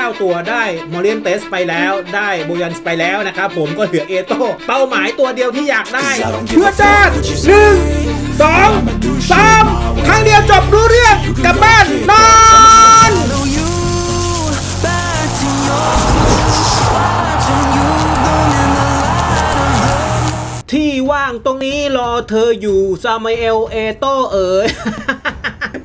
9 ตัวได้มอริเอนเตสไปแล้วได้โบยันไปแล้วนะครับผมก็เหลือเอโต้เป้าหมายตัวเดียวที่อยากได้ เพื่อชาติหนึ่งสองสามครั้งเดียวจบรู้เรื่องกลับบ้านนอนที่ว่างตรงนี้รอเธออยู่ซามาเอลเอโตเอ๋ย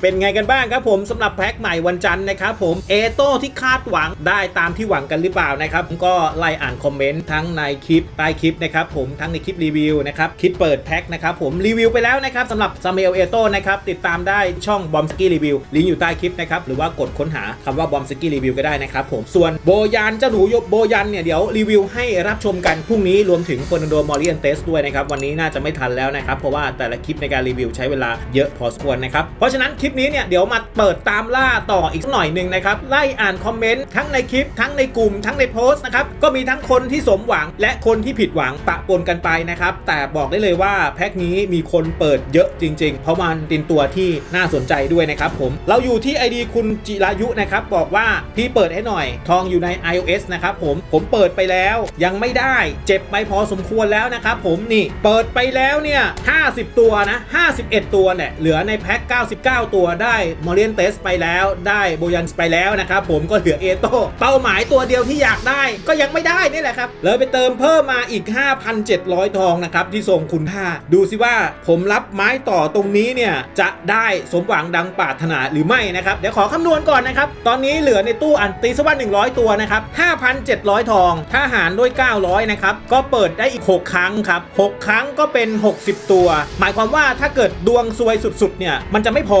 เป็นไงกันบ้างครับผมสำหรับแพ็คใหม่วันจันทร์นะครับผมเอโต้ที่คาดหวังได้ตามที่หวังกันหรือเปล่านะครับก็ไล่อ่านคอมเมนต์ทั้งในคลิปใต้คลิปนะครับผมทั้งในคลิปรีวิวนะครับคลิปเปิดแพ็คนะครับผมรีวิวไปแล้วนะครับสำหรับซามาเอลเอโต้นะครับติดตามได้ช่องบอมสกี้รีวิวลิงก์อยู่ใต้คลิปนะครับหรือว่ากดค้นหาคำว่าบอมสกี้รีวิวก็ได้นะครับผมส่วนโบยันเจ้าหนูยบโบยันเนี่ยเดี๋ยวรีวิวให้รับชมกันพรุ่งนี้รวมถึงเฟอร์นันโดมอริเอนเตสด้วยนะครับวันนี้น่าจะไม่ทันแล้วนะครับเพราะว่าแต่ละคลิปในการรีวิวใช้เวลาเยอะพอสมควรนะครับเพราะฉะนั้นคลิปิปนี้เนี่ยเดี๋ยวมาเปิดตามล่าต่ออีกสักหน่อยหนึ่งนะครับไล่อ่านคอมเมนต์ทั้งในคลิป ทั้งในกลุ่มทั้งในโพสต์นะครับก็มีทั้งคนที่สมหวังและคนที่ผิดหวังปะปนกันไปนะครับแต่บอกได้เลยว่าแพ็คนี้มีคนเปิดเยอะจริง ๆ เพราะมันเป็นตัวที่น่าสนใจด้วยนะครับผมเราอยู่ที่ ID คุณจิรายุนะครับบอกว่าพี่เปิดให้หน่อย ทองอยู่ใน iOS นะครับผมผมเปิดไปแล้วยังไม่ได้เจ็บไปพอสมควรแล้วนะครับผมนี่เปิดไปแล้วเนี่ย50 ตัวนะ51 ตัวเนี่ยเหลือในแพ็ค99 ตัวได้มอริเอนเตสไปแล้วได้โบยันไปแล้วนะครับผมก็เหลือเอโต้เป้าหมายตัวเดียวที่อยากได้ก็ยังไม่ได้นี่แหละครับเลยไปเติมเพิ่มมาอีก 5,700 ทองนะครับที่ส่งคุณค่า ดูสิว่าผมรับไม้ต่อตรงนี้เนี่ยจะได้สมหวังดังปรารถนาหรือไม่นะครับเดี๋ยวขอคำนวณก่อนนะครับตอนนี้เหลือในตู้อันตีสวัสด100 ตัวนะครับ 5,700 ทอง ถ้าหารด้วย 900 นะครับ ก็เปิดได้อีก 6 ครั้งครับ 6 ครั้งก็เป็น 60 ตัว หมายความว่าถ้าเกิดดวงซวยสุดๆ เนี่ย มันจะไม่พอ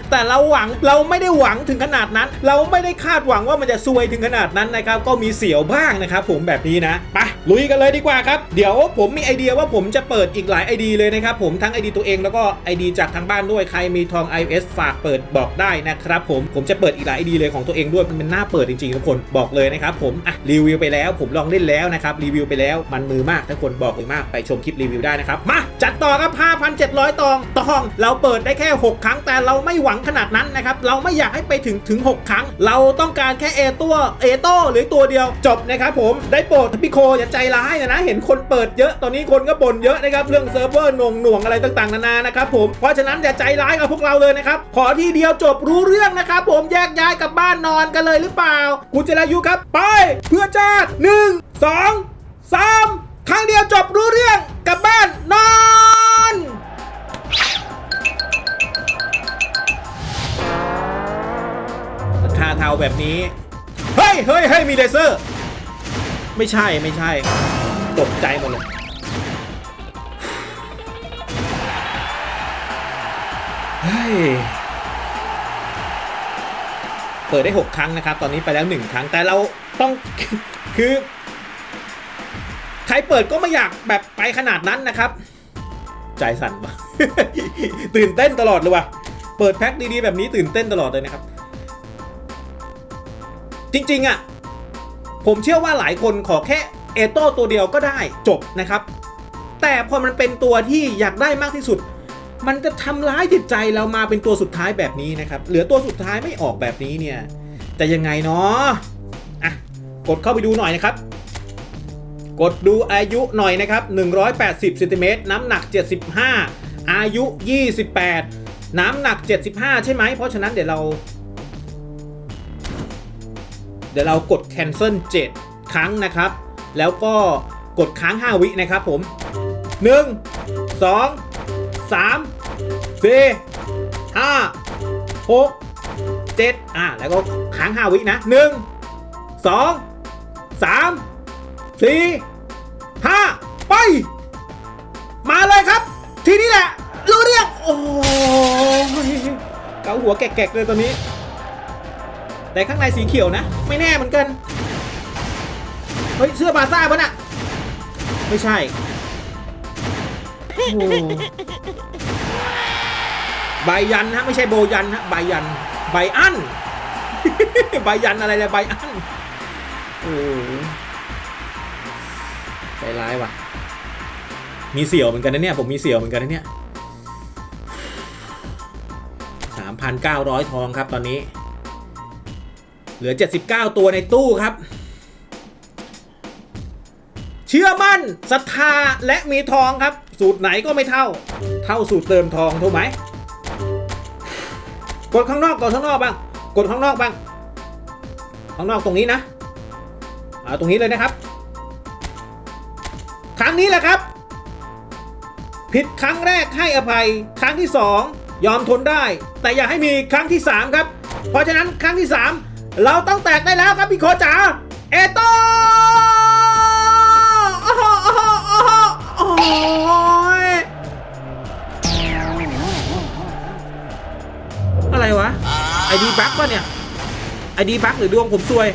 แต่เราหวังเราไม่ได้หวังถึงขนาดนั้น เราไม่ได้คาดหวังว่ามันจะซวยถึงขนาดนั้นนะครับก็มีเสียวบ้างนะครับผมแบบนี้นะไปลุยกันเลยดีกว่าครับเดี๋ยวผมมีไอเดียว่าผมจะเปิดอีกหลายไอดีเลยนะครับผมทั้งไอดีตัวเองแล้วก็ไอดีจากทางบ้านด้วยใครมีทอง iOS ฝากเปิดบอกได้นะครับผมผมจะเปิดอีกหลายไอดีเลยของตัวเองด้วยมันเป็นหน้าเปิดจริงๆทุกคนบอกเลยนะครับผมอะรีวิวไปแล้ว ผมลองเล่นแล้วนะครับรีวิวไปแล้วมันมือมากทุกคนบอกเลยมากไปชมคลิปรีวิวได้นะครับมาจัดต่อครับ5,700 ตองตอง เราเปิดได้แค่ 6 ครั้งแต่เราไม่หวังขนาดนั้นนะครับเราไม่อยากให้ไปถึงถึง 6 ครั้ง เราต้องการแค่เอตัวเอโต้หรือตัวเดียวจบนะครับผมได้โปรดพี่โคอย่าใจร้ายนะนะเห็นคนเปิดเยอะตอนนี้คนก็บ่นเยอะนะครับเรื่องเซิร์ฟเวอร์หน่วงหน่วงอะไรต่างๆนานานะครับผมเพราะฉะนั้นอย่าใจร้ายกับพวกเราเลยนะครับขอทีเดียวจบรู้เรื่องนะครับผมแยกย้ายกลับบ้านนอนกันเลยหรือเปล่าคุณจิรายุครับ ไป เพื่อชาติหนึ่งสองสามครั้งเดียวจบรู้เรื่องกลับบ้านนอน ราเทาแบบนี้ เฮ้ยเฮ้ยเฮ้ยมีเลเซอร์ ไม่ใช่ไม่ใช่ ตกใจหมดเลย เฮ้ย เปิดได้ 6 ครั้งนะครับ ตอนนี้ไปแล้ว 1 ครั้ง แต่เราต้องคือใครเปิดก็ไม่อยากแบบไปขนาดนั้นนะครับ ใจสั่นวะตื่นเต้นตลอดเลยว่ะเปิดแพ็คดีๆแบบนี้ตื่นเต้นตลอดเลยนะครับ จริงๆอะ่ะผมเชื่อว่าหลายคนขอแค่เอโต้ตัวเดียวก็ได้จบนะครับ แต่พอมันเป็นตัวที่อยากได้มากที่สุด มันจะทำร้ายจิตใจเรามาเป็นตัวสุดท้ายแบบนี้นะครับ เหลือตัวสุดท้ายไม่ออกแบบนี้เนี่ยจะยังไงเนาะอะกดเข้าไปดูหน่อยนะครับ กดดูอายุหน่อยนะครับ 180เซนติเมตรน้ำหนัก 75 อายุ 28 น้ำหนัก 75 ใช่ไหมเพราะฉะนั้นเดี๋ยวเรา เดี๋ยวเรากด cancel 7 ครั้งนะครับ แล้วก็กดค้าง 5 วินะครับผม 1 2 3 4 5 6 7 อะ แล้วก็ค้าง 5 วินะ 1 2 3 4 5 ไป มาเลยครับ ทีนี้แหละ รู้เรื่อง โอ้ยเกาหัวแกกๆเลยตอนนี้ แต่ข้างในสีเขียวนะ ไม่แน่เหมือนกัน เฮ้ย เสื้อบาซ่าปะน่ะ ไม่ใช่ใบยันฮะไม่ใช่โบยันฮะใบยันใบอั้นใบยันอะไรเลยใบอั้นโอ้ใจร้ายว่ะ มีเสี่ยวเหมือนกันนะเนี่ย ผมมีเสี่ยวเหมือนกันนะเนี่ย3,900ทองครับตอนนี้ เหลือ 79 ตัวในตู้ครับ เชื่อมั่นศรัทธาและมีทองครับ สูตรไหนก็ไม่เท่า เท่าสูตรเติมทองถูกไหมกดข้างนอกกดข้างนอกบ้าง กดข้างนอกบ้าง ข้างนอกตรงนี้นะเอาตรงนี้เลยนะครับ ครั้งนี้แหละครับ ผิดครั้งแรกให้อภัย ครั้งที่สองยอมทนได้ แต่อย่าให้มีครั้งที่สามครับ เพราะฉะนั้นครั้งที่สาม เราต้องแตกได้แล้วครับพี่โคจ๋าเอโตโอ้โหโอ้โหโอ้โหโอ้โหอะไรวะ ไอดีบั๊กปะเนี่ย ไอดีบั๊กหรือดวงผมซวย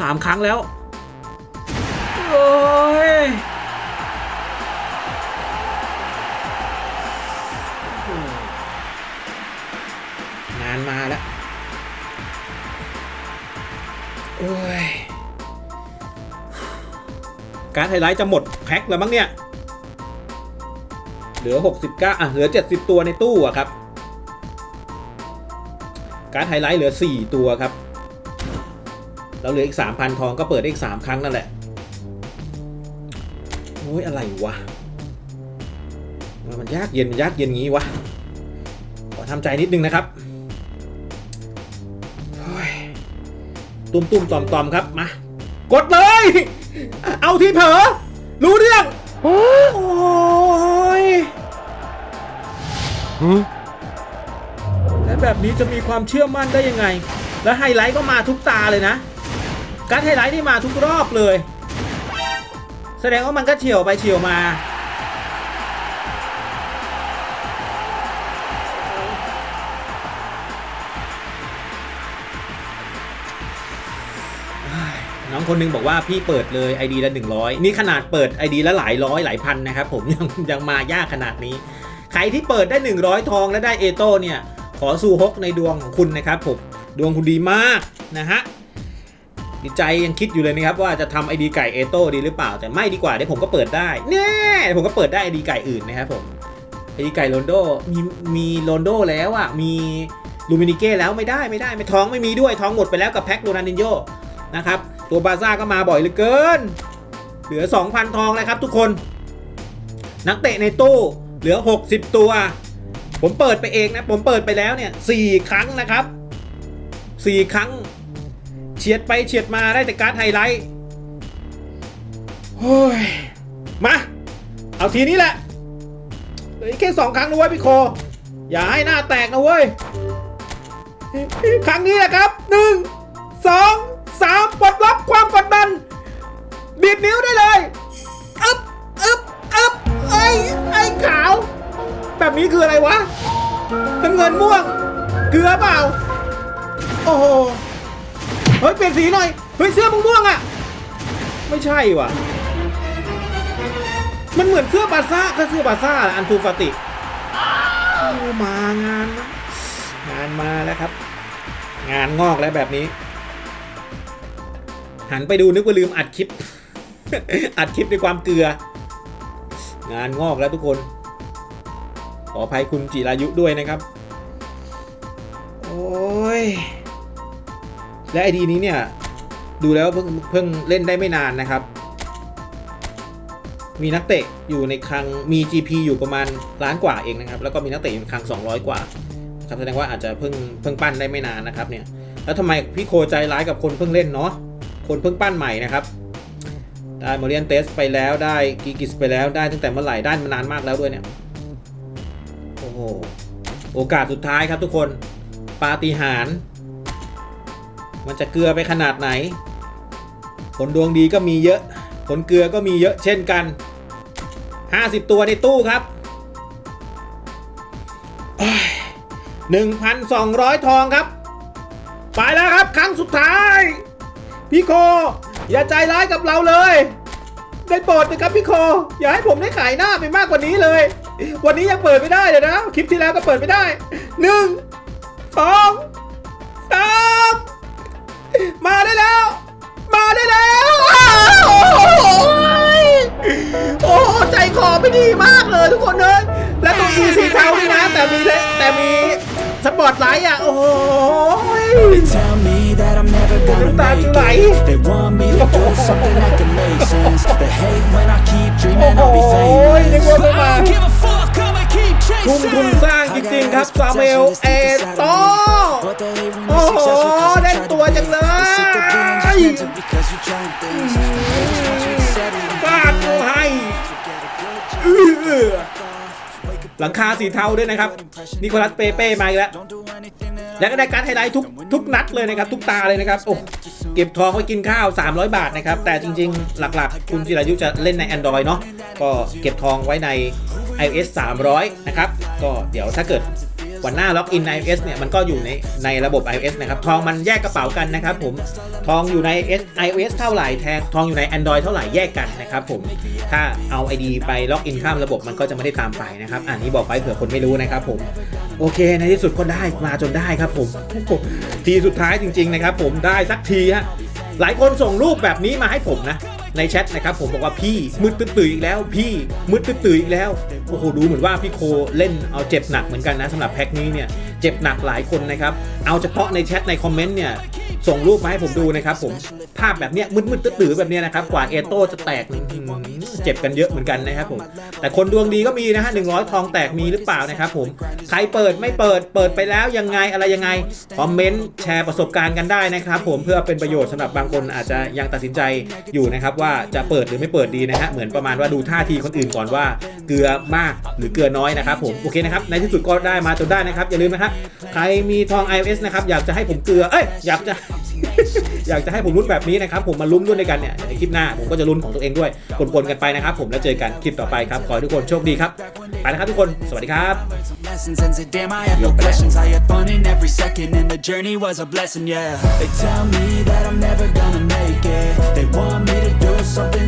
สามครั้งแล้ว โอ้ยานมาแล้วโอ้ยการไฮไลท์จะหมดแพ็คแล้วมั้งเนี่ย เหลือ 69 อะ เหลือ 70 ตัวในตู้อะครับ การไฮไลท์เหลือ 4 ตัวครับแล้วเหลืออีก 3,000 ทองก็เปิดได้อีก 3 ครั้งนั่นแหละ โอ้ย อะไรวะมมันยากเย็น มันยากเย็นงี้วะ ขอทำใจนิดนึงนะครับ ตุ้มตุ้มๆตอมตอมๆครับมากดเลย เอาที่เผลอรู้เรื่องโอ้ยและแบบนี้จะมีความเชื่อมั่นได้ยังไง และไฮไลท์ก็มาทุกตาเลยนะ การดไฮไลท์นี่มาทุกรอบเลย แสดงว่ามันก็เฉียวไปเฉียวมา น้องคนหนึงบอกว่าพี่เปิดเลย ID ละ 100 นี่ขนาดเปิด ID ละหลายร้อยหลายพันนะครับผมยังยังมายากขนาดนี้ ใครที่เปิดได้ 100 ทองและได้เอโต้เนี่ยขอสู่ฮกในดวงของคุณนะครับผมดวงคุณดีมากนะฮะดีใจยังคิดอยู่เลยนะครับว่าจะทำไอดีไก่เอโต้ดีหรือเปล่า แต่ไม่ดีกว่าเดี๋ยวผมก็เปิดได้แน่ผมก็เปิดได้ไอดีไก่อื่นนะครับผมไอดีไก่โรนโดมีมีโรนโดแล้วอะมีลูมินิเก้แล้วไม่ได้ไม่ได้ไม่ท้องไม่มีด้วยท้องหมดไปแล้วกับแพ็คโรนันดินโยนะครับ ตัวบาซ่าก็มาบ่อยเหลือเกิน เหลือ 2,000 ทองแล้วครับทุกคน นักเตะในตู้เหลือ 60 ตัว ผมเปิดไปเองนะ ผมเปิดไปแล้วเนี่ยสี่ครั้งนะครับสี่ครั้ง เฉียดไปเฉียดมาได้แต่การ์ดไฮไลท์โอ้ยมา เอาทีนี้แหละเหลือแค่สองครั้งนะเว้ยพี่โค อย่าให้หน้าแตกนะเว้ย ครั้งนี้แหละครับหนึ่งสอง สามปลดล็อกความกดดัน บีบนิ้วได้เลยอึบอึบอึบไอ้ไอ้ขาว แบบนี้คืออะไรวะน้ำเงินม่วง เกลือเปล่า โอ้โห เฮ้ย เปลี่ยนสีหน่อย เฮ้ย เสื้อม่วงๆอะ ไม่ใช่ว่ะ มันเหมือนเสื้อบาซ่าก็เสื้อบาซ่าอันทูฟาติมางาน งานมาแล้วครับ งานงอกแล้วแบบนี้ หันไปดูนึกว่าลืมอัดคลิป อัดคลิปด้วยความเกลือ งานงอกแล้วทุกคน ขออภัยคุณจิรายุด้วยนะครับ โอ้ย และไอดีนี้เนี่ย ดูแล้วเพิ่งเพิ่งเล่นได้ไม่นานนะครับ มีนักเตะอยู่ในคลังมี GP อยู่ประมาณล้านกว่าเองนะครับ แล้วก็มีนักเตะอยู่ในคลัง 200 กว่าครับแสดงว่าอาจจะเพิ่งเพิ่งปั้นได้ไม่นานนะครับเนี่ยแล้วทำไมพี่โคใจร้ายกับคนเพิ่งเล่นเนาะ คนเพิ่งปั้นใหม่นะครับ ได้มาเรียนเตสไปแล้วได้กีกิสไปแล้วได้ตั้งแต่เมื่อไหร่ได้มานานมากแล้วด้วยเนี่ย โอ้โห โอกาสสุดท้ายครับทุกคนปาฏิหาริย์มันจะเกลือไปขนาดไหน ผลดวงดีก็มีเยอะ ผลเกลือก็มีเยอะเช่นกัน 50 ตัวในตู้ครับเอ้ย1,200 ทองครับ ไปแล้วครับ ครั้งสุดท้าย พี่โค อย่าใจร้ายกับเราเลย ได้โปรดนะครับพี่โค อย่าให้ผมได้ขายหน้าไปมากกว่านี้เลย วันนี้ยังเปิดไม่ได้เลยนะ คลิปที่แล้วก็เปิดไม่ได้หนึ่งสองสามมาได้แล้ว มาได้แล้ว โอ้โหใจคอไม่ดีมากเลยทุกคนเลยและตัว E สีเทานี่นะ แต่มีแต่มีสปอร์ตไลท์อะ โอ้โห They tell me that I'm never gonna Nước ta make chưa vậy? it They want me to do something that can make sense They hate when I keep dreaming I'll be Ôi, famous đi qua bên I mà. don't give a fuck, I'ma keep ทุ่ม chasing ทุนสร้างจริงๆครับซาเมลเอโต But they hate when โอ้ you're โห successful 'cause you เล่น try to ตัว be จังเลย They sick of being judgmental because you're trying things Haters want you to settle and ฟาดกูให้อื้อหลังคาสีเทาด้วยนะครับนิโคลัสเปเป้มาอีกแล้ว แล้วก็ได้การดไฮไลท์ทุกทุกนัดเลยนะครับทุกตาเลยนะครับโอ้เก็บทองไว้กินข้าว 300 บาทนะครับแต่จริงๆ หลักๆ คุณจิรายุจะเล่นใน Android เนาะก็เก็บทองไว้ใน iOS 300 นะครับ ก็เดี๋ยวถ้าเกิด วันหน้าล็อกอิน iOS เนี่ยมันก็อยู่ในในระบบ iOS นะครับทองมันแยกกระเป๋ากันนะครับผมทองอยู่ใน iOS เท่าไหร่แทนทองอยู่ใน Android เท่าไหร่แยกกันนะครับผมถ้าเอา ID ไปล็อกอินข้ามระบบมันก็จะไม่ได้ตามไปนะครับอันนี้บอกไว้เผื่อคนไม่รู้นะครับผมโอเคในที่สุดก็ได้มาจนได้ครับผมทีสุดท้ายจริง ๆ นะครับ ผมได้สักทีฮะหลายคนส่งรูปแบบนี้มาให้ผมนะ ในแชทนะครับผมบอกว่าพี่มืดตื้อๆอีกแล้วพี่มืดตื้อๆอีกแล้วโอ้โหดูเหมือนว่าพี่โคเล่นเอาเจ็บหนักเหมือนกันนะสำหรับแพ็คนี้เนี่ยเจ็บหนักหลายคนนะครับเอาเฉพาะในแชทในคอมเมนต์เนี่ยส่งรูปมาให้ผมดูนะครับผมภาพแบบเนี้ยมืดๆตื้อๆแบบเนี้ยนะครับกว่าเอโต้จะแตกนี่อื้อหือ เจ็บกันเยอะเหมือนกันนะครับผมแต่คนดวงดีก็มีนะฮะหนึ่งร้อยทองแตกมีหรือเปล่านะครับผมใครเปิดไม่เปิดเปิดไปแล้วยังไงอะไรยังไงคอมเมนต์แชร์ประสบการณ์กันได้นะครับผมเพื่อเป็นประโยชน์สำหรับบางคนอาจจะยังตัดสินใจอยู่นะครับว่าจะเปิดหรือไม่เปิดดีนะฮะเหมือนประมาณว่าดูท่าทีคนอื่นก่อนว่าเกลือมากหรือเกลือน้อยนะครับผมโอเคนะครับในที่สุดก็ได้มาจนได้นะครับอย่าลืมนะครับใครมีทอง iOS นะครับอยากจะให้ผมเกลือเอ้ยอยากจะ อยากจะให้ผมลุ้นแบบนี้นะครับผมมาลุ้นด้วยกันเนี่ยในคลิปหน้าผมก็จะลุ้นของตัวเองด้วยปนๆกันไปนะครับผมแล้วเจอกันคลิปต่อไปครับขอให้ทุกคนโชคดีครับไปนะครับทุกคนสวัสดีครับ lessons and said damn I had no questions I had fun in every second and the journey was a blessing yeah they tell me that I'm never gonna make it they want me to do something